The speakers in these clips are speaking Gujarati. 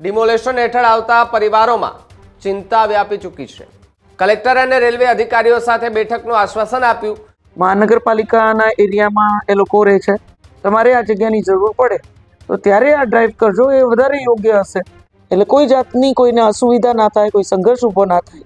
ડિમોલેશન હેઠળ આવતા પરિવારોમાં ચિંતા વ્યાપી ચૂકી છે. કલેક્ટર અને રેલવે અધિકારીઓ સાથે બેઠકનું આશ્વાસન આપ્યું. મહાનગરપાલિકાના એરિયામાં એ લોકો રહે છે. તમારે આ જગ્યાની જરૂર પડે. તો ત્યારે આ ડ્રાઈવ કરજો, એ વધારે યોગ્ય હશે. એટલે કોઈ જાતની કોઈને અસુવિધા ના થાય, કોઈ સંઘર્ષ ઊભો ના થાય.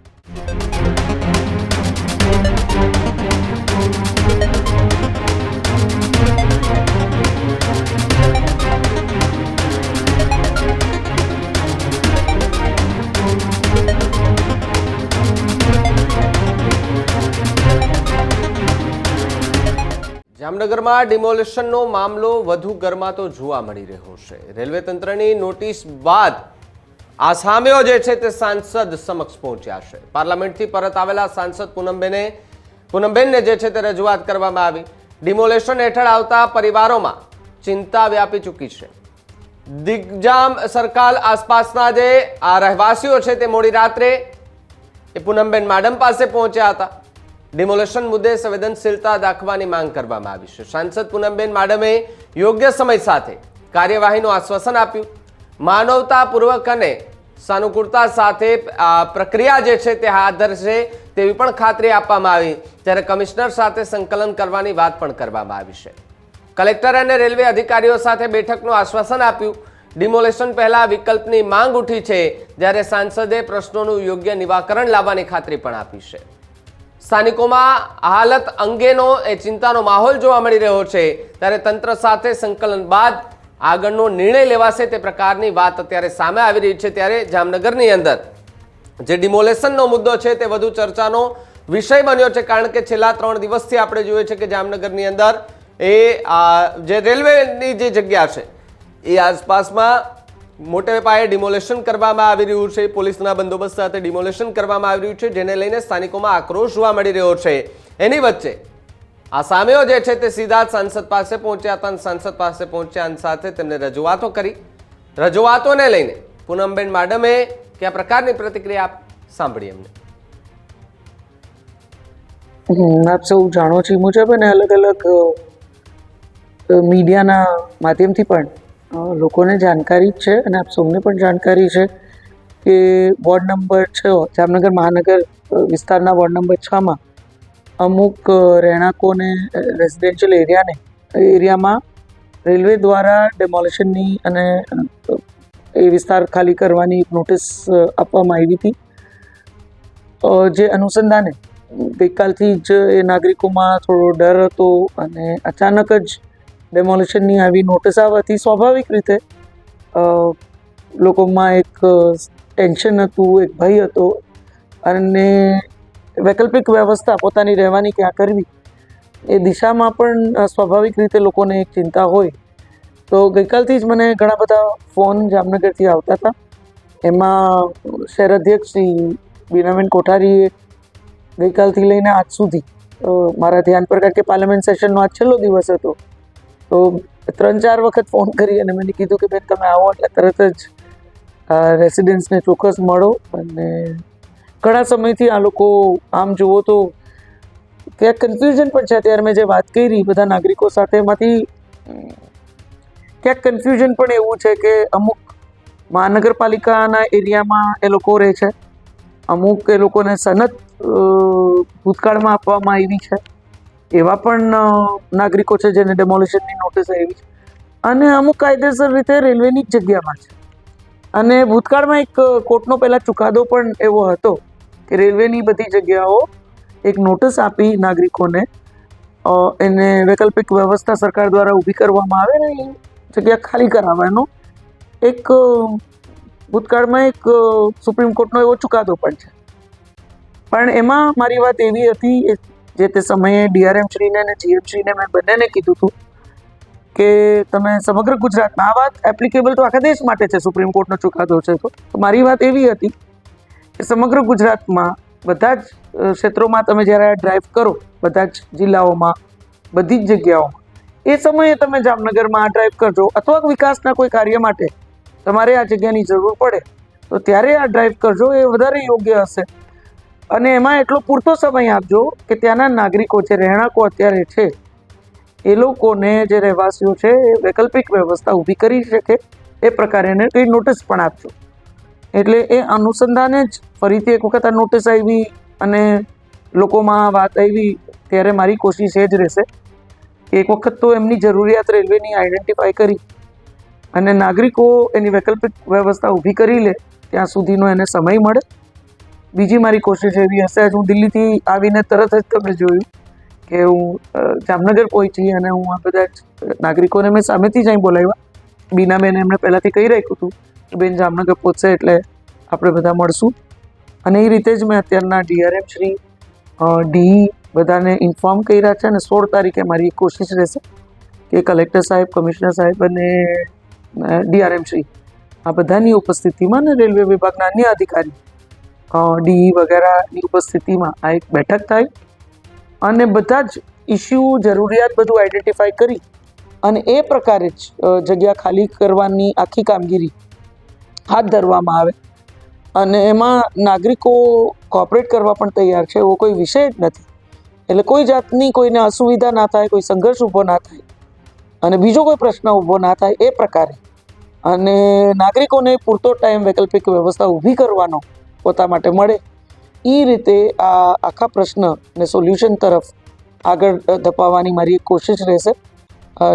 જામનગરમાં ડિમોલેશનનો મામલો વધુ ગરમાતો જોવા મળી રહ્યો છે. રેલવે તંત્રની નોટિસ બાદ આ સામેઓ જે છે તે સાંસદ સમક્ષ પહોંચ્યા છે. પાર્લામેન્ટથી પરત આવેલા સાંસદ પૂનમબેને પૂનમબેનને જે છે તે રજૂઆત કરવામાં આવી. ડિમોલેશન હેઠળ આવતા પરિવારોમાં ચિંતા વ્યાપી ચૂકી છે. દિગ્જામ સરકાર આસપાસના જે આ રહેવાસીઓ છે તે મોડી રાત્રે એ પૂનમબેન માડમ પાસે પહોંચ્યા હતા. ડિમોલેશન મુદ્દે સંવેદનશીલતા દાખવવાની માંગ કરવામાં આવી છે. સાંસદ પૂનમબેન માડમે યોગ્ય સમય સાથે કાર્યવાહીનું આશ્વાસન આપ્યું. માનવતાપૂર્વક અને સાનુકૂળતા સાથે પ્રક્રિયા જે છે તે હાથ ધરશે તેવી પણ ખાતરી આપવામાં આવી. ત્યારે કમિશનર સાથે સંકલન કરવાની વાત પણ કરવામાં આવી છે. કલેક્ટર અને રેલવે અધિકારીઓ સાથે બેઠકનું આશ્વાસન આપ્યું. ડિમોલેશન પહેલા વિકલ્પની માંગ ઉઠી છે, જ્યારે સાંસદે પ્રશ્નોનું યોગ્ય નિવાકરણ લાવવાની ખાતરી પણ આપી છે. સ્થાનિકોમાં હાલત અંગેનો એ ચિંતાનો માહોલ જોવા મળી રહ્યો છે. ત્યારે તંત્ર સાથે સંકલન બાદ આગળનો નિર્ણય લેવાશે તે પ્રકારની વાત અત્યારે સામે આવી રહી છે ત્યારે જામનગરની અંદર. જે ડિમોલેશનનો મુદ્દો છે તે વધુ ચર્ચાનો વિષય બન્યો છે કારણ કે છેલ્લા ત્રણ દિવસથી આપણે જોઈએ છે કે જામનગરની અંદર એ જે રેલવેની જે જગ્યા છે, એ આસપાસમાં મોટે પાયે ડિમોલેશન કરવામાં આવી રહ્યું છે. પોલીસના બંદોબસ્ત સાથે ડિમોલેશન કરવામાં આવી રહ્યું છે, જેને લઈને સ્થાનિકોમાં આક્રોશ જોવા મળી રહ્યો છે. એની વચ્ચે આ સામેઓ જે છે તે સીધા સાંસદ પાસે પહોંચ્યા હતા સાંસદ પાસે પહોંચ્યા અને સાથે તેમને રજૂઆતો કરી. રજૂઆતોને લઈને પૂનમબેન માડમે કયા પ્રકારની પ્રતિક્રિયા? સાંભળી એમને? આપ સૌ જાણો છો મુજબ અને અલગ અલગ મીડિયાના માધ્યમથી પણ લોકોને જાણકારી જ છે અને આપ સૌને પણ જાણકારી છે કે વોર્ડ નંબર છ, જામનગર મહાનગર વિસ્તારના વોર્ડ નંબર છમાં અમુક રહેણાંકોને રેસિડેન્શિયલ એરિયાને એરિયામાં રેલવે દ્વારા ડેમોલિશનની અને એ વિસ્તાર ખાલી કરવાની નોટિસ આપવામાં આવી હતી. જે અનુસંધાને ગઈકાલથી જ એ નાગરિકોમાં થોડો ડર હતો અને અચાનક જ ડેમોલિશનની આવી નોટિસ આવવાથી સ્વાભાવિક રીતે લોકોમાં એક ટેન્શન હતું, એક ભય હતો, અને વૈકલ્પિક વ્યવસ્થા પોતાની રહેવાની ક્યાં કરવી, એ દિશામાં પણ સ્વાભાવિક રીતે લોકોને એક ચિંતા હોય. તો ગઈકાલથી જ મને ઘણા બધા ફોન જામનગરથી આવતા હતા. એમાં શહેર અધ્યક્ષ શ્રી બીનાબેન કોઠારીએ ગઈકાલથી લઈને આજ સુધી મારા ધ્યાન પર, કારણ કે પાર્લામેન્ટ સેશનનો આજ છેલ્લો દિવસ હતો તો ત્રણ ચાર વખત ફોન કરી અને મેં કીધું કે બેન, તમે આવો એટલે તરત જ રેસિડેન્સને ચોક્કસ મળો. અને ઘણા સમયથી આ લોકો આમ જુઓ તો ક્યાંક કન્ફ્યુઝન પણ છે. અત્યારે મેં જે વાત કરી બધા નાગરિકો સાથે એમાંથી ક્યાંક કન્ફ્યુઝન પણ એવું છે કે અમુક મહાનગરપાલિકાના એરિયામાં એ લોકો રહે છે. અમુક એ લોકોને સનત ભૂતકાળમાં આપવામાં આવી છે. એવા પણ નાગરિકો છે જેને ડેમોલિશનની નોટિસ આવી છે. અને અમુક કાયદેસર રીતે રેલવેની જ જગ્યામાં છે. અને ભૂતકાળમાં એક કોર્ટનો પહેલાં ચુકાદો પણ એવો હતો કે રેલવેની બધી જગ્યાઓ એક નોટિસ આપી નાગરિકોને એને વૈકલ્પિક વ્યવસ્થા સરકાર દ્વારા ઊભી કરવામાં આવે ને એ જગ્યા ખાલી કરાવવાનો. એક ભૂતકાળમાં એક સુપ્રીમ કોર્ટનો એવો ચુકાદો પણ છે. પણ એમાં મારી વાત એવી હતી જે તે સમયે ડીઆરએમ શ્રીને અને જીએમ શ્રીને મેં બંનેને કીધું હતું કે તમે સમગ્ર ગુજરાતમાં આ વાત એપ્લિકેબલ તો આખા દેશ માટે છે સુપ્રીમ કોર્ટનો ચુકાદો છે તો. મારી વાત એવી હતી કે સમગ્ર ગુજરાતમાં બધા જ ક્ષેત્રોમાં તમે જ્યારે ડ્રાઈવ કરો, બધા જ જિલ્લાઓમાં, બધી જ જગ્યાઓમાં, એ સમયે તમે જામનગરમાં આ ડ્રાઈવ કરજો અથવા વિકાસના કોઈ કાર્ય માટે તમારે આ જગ્યાની જરૂર પડે, તો ત્યારે આ ડ્રાઈવ કરજો એ વધારે યોગ્ય હશે. અને એમાં એટલો પૂરતો સમય આપજો કે ત્યાંના નાગરિકો જે રહેણાંકો અત્યારે છે, એ લોકોને જે રહેવાસીઓ છે, એ વૈકલ્પિક વ્યવસ્થા ઊભી કરી શકે, એ પ્રકારે એને કંઈ નોટિસ પણ આપજો. એટલે એ અનુસંધાને જ ફરીથી એક વખત આ નોટિસ આવી અને લોકોમાં વાત આવી, ત્યારે મારી કોશિશ એ જ રહેશે કે એક વખત તો એમની જરૂરિયાત રેલવેની આઈડેન્ટિફાઈ કરી અને નાગરિકો એની વૈકલ્પિક વ્યવસ્થા ઊભી કરી લે, ત્યાં સુધીનો એને સમય મળે બીજી મારી કોશિશ એવી હશે આજ હું દિલ્હીથી આવીને તરત જ તમે જોયું કે હું જામનગર પહોંચી અને હું આ બધા નાગરિકોને મેં સામેથી જ અહીં બોલાવ્યા. બીનાબેને એમણે પહેલાંથી કહી રાખ્યું હતું કે બેન જામનગર પહોંચશે એટલે આપણે બધા મળશું. અને એ રીતે જ મેં અત્યારના ડીઆરએમ શ્રી ડી બધાને ઇન્ફોર્મ કર્યા છે અને સોળ તારીખે મારી કોશિશ રહેશે કે કલેક્ટર સાહેબ કમિશનર સાહેબ અને ડીઆરએમ શ્રી આ બધાની ઉપસ્થિતિમાં અને રેલવે વિભાગના અન્ય અધિકારી ડી વગેરેની ઉપસ્થિતિમાં આ એક બેઠક થાય અને બધા જ ઇસ્યુ જરૂરિયાત બધું આઈડેન્ટિફાઈ કરી અને એ પ્રકારે જ જગ્યા ખાલી કરવાની આખી કામગીરી હાથ ધરવામાં આવે અને એમાં નાગરિકો કોઓપરેટ કરવા પણ તૈયાર છે એવો કોઈ વિષય જ નથી. એટલે કોઈ જાતની કોઈને અસુવિધા ના થાય, કોઈ સંઘર્ષ ઊભો ના થાય અને બીજો કોઈ પ્રશ્ન ઊભો ના થાય એ પ્રકારે. અને નાગરિકોને પૂરતો ટાઈમ વૈકલ્પિક વ્યવસ્થા ઊભી કરવાનો પોતા માટે મળે. એ રીતે આ આખા પ્રશ્નને સોલ્યુશન તરફ આગળ ધપાવવાની મારી કોશિશ રહેશે.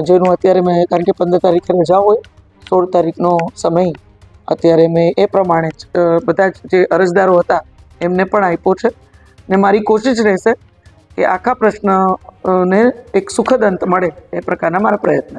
જેનું અત્યારે મેં, કારણ કે પંદર તારીખે રજા હોય, સોળ તારીખનો સમય અત્યારે મેં એ પ્રમાણે જ બધા જ અરજદારો હતા, એમને પણ આપ્યો છે. ને મારી કોશિશ રહેશે કે આખા પ્રશ્નને એક સુખદ અંત મળે એ પ્રકારના મારા પ્રયત્ન